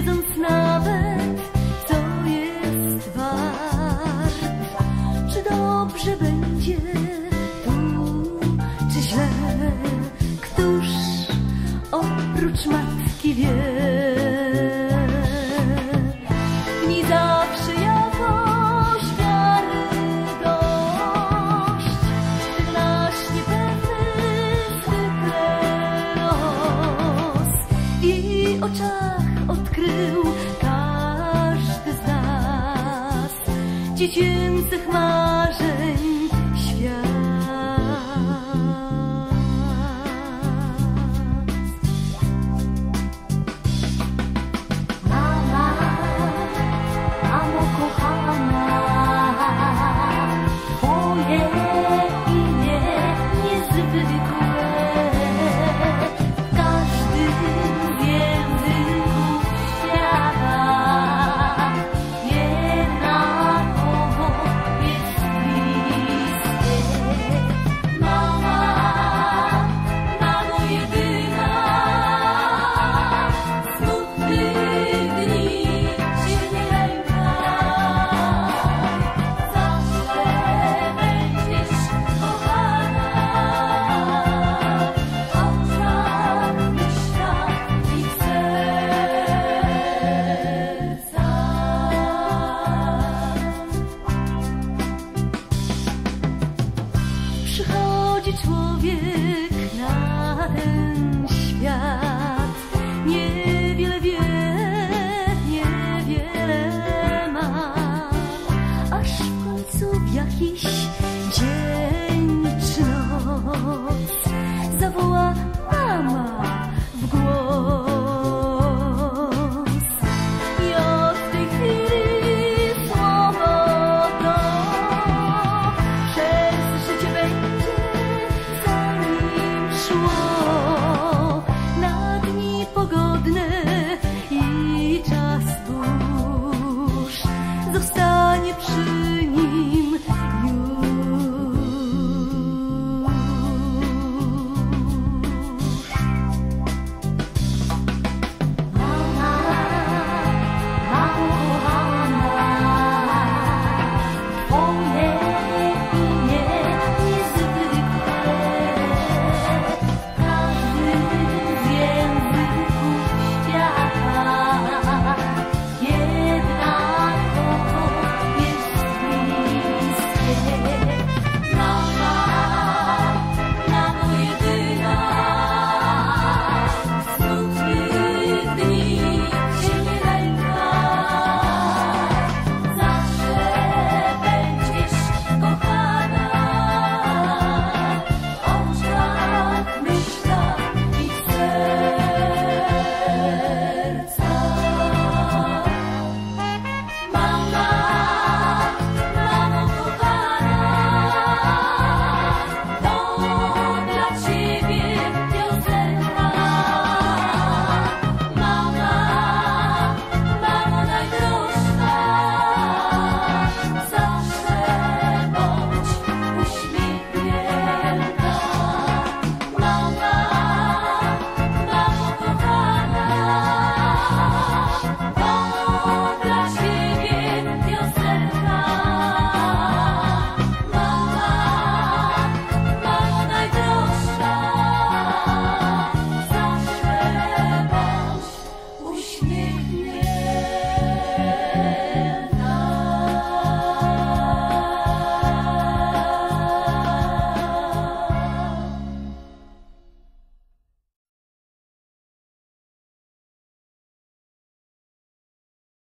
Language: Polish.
wiedząc nawet, co jest wart. Czy dobrze będzie tu, czy źle? Któż oprócz matki wie? Oczach odkrył każdy z nas. Dziecięcych marzeń przychodzi człowiek na ten świat. Niewiele wie, niewiele ma, aż w końcu w jakiś najlepszy.